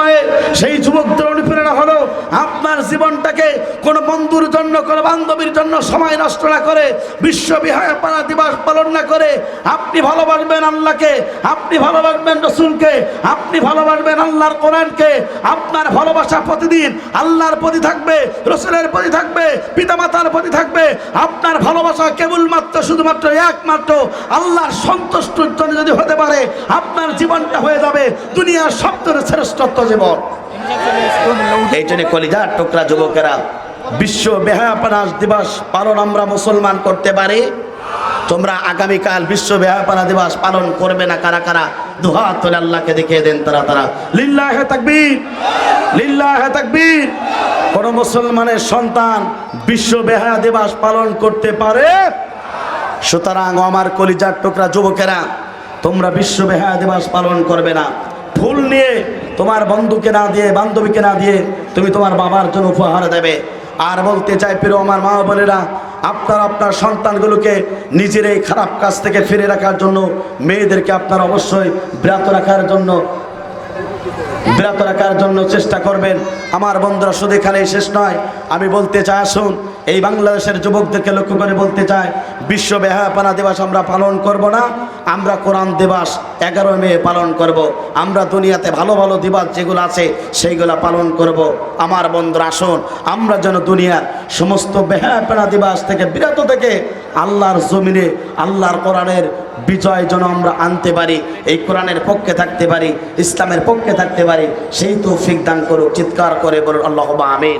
সময়ে সেই যুবকদের অনুপ্রেরণা হলো আপনার জীবনটাকে কোনো বন্ধুর জন্য, কোনো বান্ধবীর জন্য সময় নষ্ট না করে, বিশ্ব বিহায় পাড়া দিবস পালন না করে, আপনি ভালোবাসবেন আল্লাহকে, আপনি ভালোবাসবেন রসুলকে, আপনি ভালোবাসবেন আল্লাহর কোরআনকে, আপনার ভালোবাসা প্রতিদিন আল্লাহর প্রতি থাকবে, রসুলের প্রতি থাকবে, পিতামাতার প্রতি থাকবে, আপনার ভালোবাসা কেবলমাত্র, শুধুমাত্র একমাত্র আল্লাহর সন্তুষ্টর জন্য যদি হতে পারে, আপনার জীবনটা হয়ে যাবে দুনিয়ার সবচেয়ে শ্রেষ্ঠত্ব জীবন। এই জন্য কলিজার টুকরা যুবকেরা, বিশ্ব বেহায়াপানাস দিবস পালন আমরা মুসলমান করতে পারি। তোমরা আগামীকাল বিশ্ব বেহায়াপানা দিবস পালন করবে না কারা কারা? দুহাত তোলে আল্লাহকে দেখিয়ে দেন তারা তারা। লিল্লাহ তাকবীর লিল্লাহ তাকবীর। কোন মুসলমানের সন্তান বিশ্ব বেহায়া দিবস পালন করতে পারে? সুতরাং আমার কলিজার টুকরা যুবকেরা, তোমরা বিশ্ব বেহায়া দিবস পালন করবে না। ফুল নিয়ে তোমার বন্ধুকে না দিয়ে, বান্ধবীকে না দিয়ে তুমি তোমার বাবার জন্য উপহার দেবে। আর বলতে চাই, প্রিয় আমার মা বোনেরা, আপনার আপনার সন্তানগুলোকে নিজের এই খারাপ কাজ থেকে ফিরে রাখার জন্য, মেয়েদেরকে আপনার অবশ্যই বিরত রাখার জন্য, বিরত রাখার জন্য চেষ্টা করবেন। আমার বন্ধুরা, শুধু এখানেই শেষ নয়, আমি বলতে চাই, আসুন এই বাংলাদেশের যুবকদেরকে লক্ষ্য করে বলতে চাই, বিশ্ব বেহায়াপানা দিবস আমরা পালন করব না, আমরা কোরআন দিবস এগারো মে পালন করব। আমরা দুনিয়াতে ভালো ভালো দিবস যেগুলো আছে সেইগুলো পালন করব। আমার বন্ধুরা, আসুন, আমরা যেন দুনিয়ার সমস্ত বেহায়াপানা দিবস থেকে বিরত থেকে আল্লাহর জমিনে, আল্লাহর কোরআনের বিজয় যেন আমরা আনতে পারি, এই কোরআনের পক্ষে থাকতে পারি, ইসলামের পক্ষে থাকতে পারি, সেই তৌফিক দান করুক, চিৎকার করে বলুন আল্লাহ আমিন